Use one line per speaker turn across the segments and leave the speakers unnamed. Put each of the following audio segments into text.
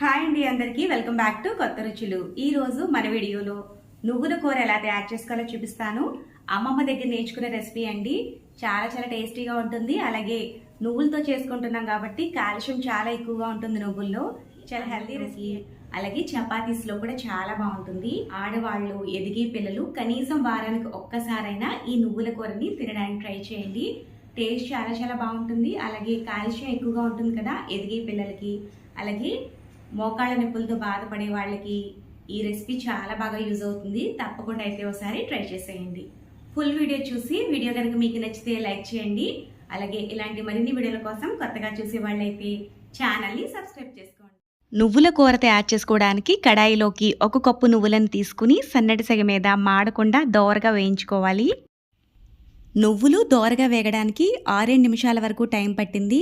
Hi అండి అందరికీ welcome back to కొత్త రుచులు. ఈరోజు మన వీడియోలో నువ్వుల కూర ఎలా తయారు చేసుకోవాలో చూపిస్తాను. అమ్మమ్మ దగ్గర నేర్చుకునే రెసిపీ అండి. చాలా చాలా టేస్టీగా ఉంటుంది. అలాగే నువ్వులతో చేసుకుంటున్నాం కాబట్టి కాల్షియం చాలా ఎక్కువగా ఉంటుంది నువ్వుల్లో. చాలా హెల్తీ రెసిపీ. అలాగే చపాతీస్లో కూడా చాలా బాగుంటుంది. ఆడవాళ్ళు ఎదిగే పిల్లలు కనీసం వారానికి ఒక్కసారైనా ఈ నువ్వుల కూరని తినడానికి ట్రై చేయండి. టేస్ట్ చాలా చాలా బాగుంటుంది. అలాగే కాల్షియం ఎక్కువగా ఉంటుంది కదా ఎదిగే పిల్లలకి. అలాగే మోకాళ్ళ నొప్పులతో బాధపడే వాళ్ళకి ఈ రెసిపీ చాలా బాగా యూజ్ అవుతుంది. తప్పకుండా అయితే ఒకసారి ట్రై చేసేయండి. ఫుల్ వీడియో చూసి వీడియో కనుక మీకు నచ్చితే లైక్ చేయండి. అలాగే ఇలాంటి మరిన్ని వీడియోల కోసం కొత్తగా చూసే వాళ్ళైతే ఛానల్ని సబ్స్క్రైబ్ చేసుకోండి. నువ్వుల కూర తయారు చేసుకోవడానికి కడాయిలోకి ఒక కప్పు నువ్వులను తీసుకుని సన్నటి సెగ మీద మాడకుండా దోరగా వేయించుకోవాలి. నువ్వులు దోరగా వేగడానికి ఆరేడు నిమిషాల వరకు టైం పట్టింది.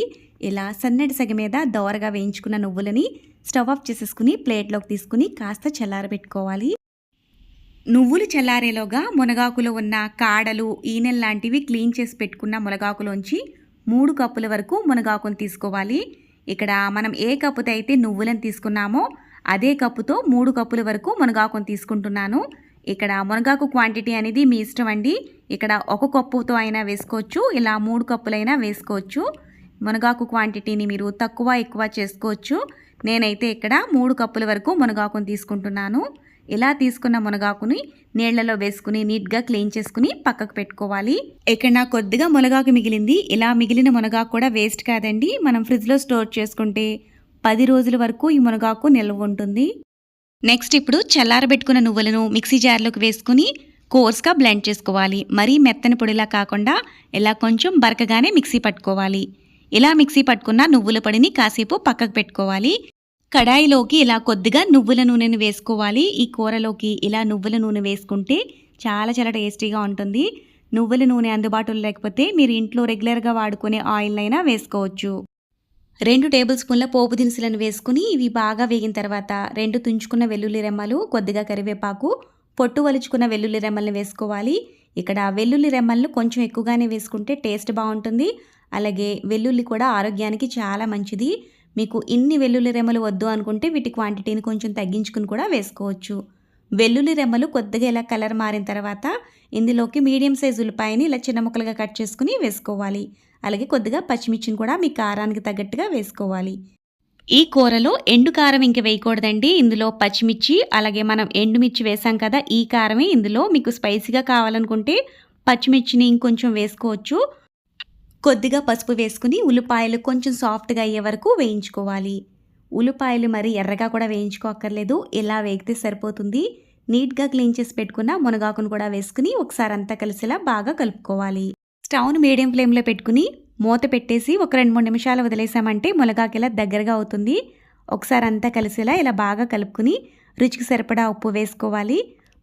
ఇలా సన్నటి సెగ మీద దోరగా వేయించుకున్న నువ్వులని స్టవ్ ఆఫ్ చేసేసుకుని ప్లేట్లోకి తీసుకుని కాస్త చల్లారబెట్టుకోవాలి. నువ్వులు చల్లారేలోగా మునగాకులో ఉన్న కాడలు ఈనెల్ లాంటివి క్లీన్ చేసి పెట్టుకున్న మునగాకులోంచి మూడు కప్పుల వరకు మునగాకును తీసుకోవాలి. ఇక్కడ మనం ఏ కప్పుతో అయితే నువ్వులను తీసుకున్నామో అదే కప్పుతో మూడు కప్పుల వరకు మునగాకును తీసుకుంటున్నాను. ఇక్కడ మునగాకు క్వాంటిటీ అనేది మీ ఇష్టం అండి. ఇక్కడ ఒక కప్పుతో అయినా వేసుకోవచ్చు ఇలా మూడు కప్పులైనా వేసుకోవచ్చు. మునగాకు క్వాంటిటీని మీరు తక్కువ ఎక్కువ చేసుకోవచ్చు. నేనైతే ఇక్కడ మూడు కప్పుల వరకు మునగాకును తీసుకుంటున్నాను. ఇలా తీసుకున్న మునగాకుని నీళ్ళలో వేసుకుని నీట్గా క్లీన్ చేసుకుని పక్కకు పెట్టుకోవాలి. ఇక్కడ నాకు కొద్దిగా మునగాకు మిగిలింది. ఇలా మిగిలిన మునగాకు కూడా వేస్ట్ కాదండి. మనం ఫ్రిడ్జ్లో స్టోర్ చేసుకుంటే పది రోజుల వరకు ఈ మునగాకు నిల్వ ఉంటుంది. నెక్స్ట్ ఇప్పుడు చల్లారబెట్టుకున్న నువ్వులను మిక్సీ జార్లోకి వేసుకుని కోర్స్గా బ్లెండ్ చేసుకోవాలి. మరీ మెత్తని పొడిలా కాకుండా ఇలా కొంచెం బరకగానే మిక్సీ పట్టుకోవాలి. ఇలా మిక్సీ పట్టుకున్న నువ్వుల పొడిని కాసేపు పక్కకు పెట్టుకోవాలి. కడాయిలోకి ఇలా కొద్దిగా నువ్వుల నూనెను వేసుకోవాలి. ఈ కూరలోకి ఇలా నువ్వుల నూనె వేసుకుంటే చాలా చాలా టేస్టీగా ఉంటుంది. నువ్వుల నూనె అందుబాటులో లేకపోతే మీరు ఇంట్లో రెగ్యులర్గా వాడుకునే ఆయిల్నైనా వేసుకోవచ్చు. రెండు టేబుల్ స్పూన్ల పోపు దినుసులను వేసుకుని ఇవి బాగా వేగిన తర్వాత రెండు తుంచుకున్న వెల్లుల్లి రెమ్మలు కొద్దిగా కరివేపాకు పొట్టు వలుచుకున్న వెల్లుల్లి రెమ్మల్ని వేసుకోవాలి. ఇక్కడ వెల్లుల్లి రెమ్మలను కొంచెం ఎక్కువగానే వేసుకుంటే టేస్ట్ బాగుంటుంది. అలాగే వెల్లుల్లి కూడా ఆరోగ్యానికి చాలా మంచిది. మీకు ఇన్ని వెల్లుల్లి రెమ్మలు వద్దు అనుకుంటే వీటి క్వాంటిటీని కొంచెం తగ్గించుకుని కూడా వేసుకోవచ్చు. వెల్లుల్లి రెమ్మలు కొద్దిగా ఇలా కలర్ మారిన తర్వాత ఇందులోకి మీడియం సైజ్ ఉల్లిపాయని ఇలా చిన్న ముక్కలుగా కట్ చేసుకుని వేసుకోవాలి. అలాగే కొద్దిగా పచ్చిమిర్చిని కూడా మీ కారానికి తగ్గట్టుగా వేసుకోవాలి. ఈ కూరలో ఎండు కారం ఇంక వేయకూడదండి. ఇందులో పచ్చిమిర్చి అలాగే మనం ఎండుమిర్చి వేసాం కదా ఈ కారమే ఇందులో. మీకు స్పైసీగా కావాలనుకుంటే పచ్చిమిర్చిని ఇంకొంచెం వేసుకోవచ్చు. కొద్దిగా పసుపు వేసుకుని ఉల్లిపాయలు కొంచెం సాఫ్ట్గా అయ్యే వరకు వేయించుకోవాలి. ఉల్లిపాయలు మరి ఎర్రగా కూడా వేయించుకోక్కర్లేదు. ఇలా వేగితే సరిపోతుంది. నీట్గా క్లీన్ చేసి పెట్టుకున్న మునగాకును కూడా వేసుకుని ఒకసారి అంతా కలిసేలా బాగా కలుపుకోవాలి. స్టవ్ను మీడియం ఫ్లేమ్లో పెట్టుకుని మూత పెట్టేసి ఒక రెండు మూడు నిమిషాలు వదిలేసామంటే మునగాకు ఇలా దగ్గరగా అవుతుంది. ఒకసారి అంతా కలిసేలా ఇలా బాగా కలుపుకుని రుచికి సరిపడా ఉప్పు వేసుకోవాలి.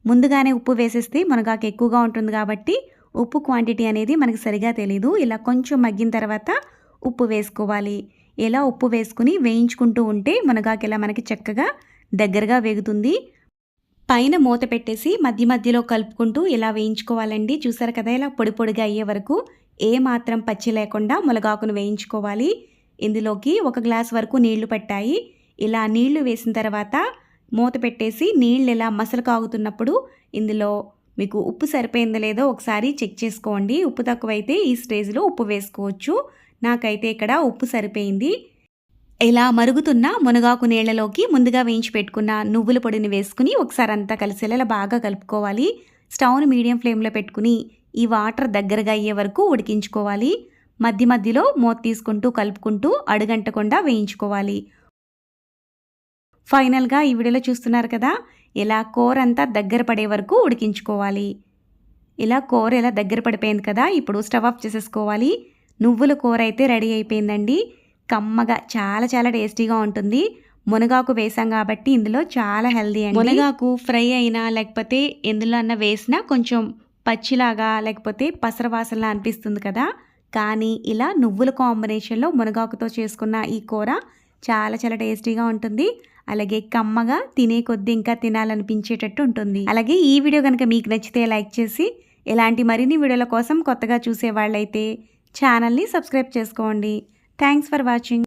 ముందుగానే ఉప్పు వేసేస్తే మునగాకు ఎక్కువగా ఉంటుంది కాబట్టి ఉప్పు క్వాంటిటీ అనేది మనకు సరిగా తెలీదు. ఇలా కొంచెం మగ్గిన తర్వాత ఉప్పు వేసుకోవాలి. ఇలా ఉప్పు వేసుకుని వేయించుకుంటూ ఉంటే మునగాకు ఇలా మనకి చక్కగా దగ్గరగా వేగుతుంది. పైన మూత పెట్టేసి మధ్య మధ్యలో కలుపుకుంటూ ఇలా వేయించుకోవాలండి. చూసారు కదా ఇలా పొడి పొడిగా అయ్యే వరకు ఏ మాత్రం పచ్చి లేకుండా మునగాకును వేయించుకోవాలి. ఇందులోకి ఒక గ్లాస్ వరకు నీళ్ళు పట్టాయి. ఇలా నీళ్ళు వేసిన తర్వాత మూత పెట్టేసి నీళ్ళు ఇలా మసలు కాగుతున్నప్పుడు ఇందులో మీకు ఉప్పు సరిపోయిందో లేదో ఒకసారి చెక్ చేసుకోండి. ఉప్పు తక్కువైతే ఈ స్టేజ్లో ఉప్పు వేసుకోవచ్చు. నాకైతే ఇక్కడ ఉప్పు సరిపోయింది. ఇలా మరుగుతున్న మునగాకు నీళ్ళలోకి ముందుగా వేయించి పెట్టుకున్న నువ్వుల పొడిని వేసుకుని ఒకసారి అంతా కలిసేలా బాగా కలుపుకోవాలి. స్టవ్ను మీడియం ఫ్లేమ్లో పెట్టుకుని ఈ వాటర్ దగ్గరగా అయ్యే వరకు ఉడికించుకోవాలి. మధ్య మధ్యలో మూత తీసుకుంటూ కలుపుకుంటూ అడుగంటకుండా వేయించుకోవాలి. ఫైనల్గా ఈ వీడియోలో చూస్తున్నారు కదా ఇలా కూర అంతా దగ్గర పడే వరకు ఉడికించుకోవాలి. ఇలా కూర ఇలా దగ్గర పడిపోయింది కదా ఇప్పుడు స్టవ్ ఆఫ్ చేసేసుకోవాలి. నువ్వుల కూర అయితే రెడీ అయిపోయిందండి. కమ్మగా చాలా చాలా టేస్టీగా ఉంటుంది. మునగాకు వేసాం కాబట్టి ఇందులో చాలా హెల్దీ అండి. మునగాకు ఫ్రై అయినా లేకపోతే ఎందులో అన్న వేసినా కొంచెం పచ్చిలాగా లేకపోతే పసరవాసనలా అనిపిస్తుంది కదా. కానీ ఇలా నువ్వుల కాంబినేషన్లో మునగాకుతో చేసుకున్న ఈ కూర చాలా చాలా టేస్టీగా ఉంటుంది. అలాగే కమ్మగా తినే కొద్దీ ఇంకా తినాలనిపించేటట్టు ఉంటుంది. అలాగే ఈ వీడియో కనుక మీకు నచ్చితే లైక్ చేసి ఇలాంటి మరిన్ని వీడియోల కోసం కొత్తగా చూసే వాళ్ళైతే ఛానల్ని సబ్స్క్రైబ్ చేసుకోండి. Thanks for watching.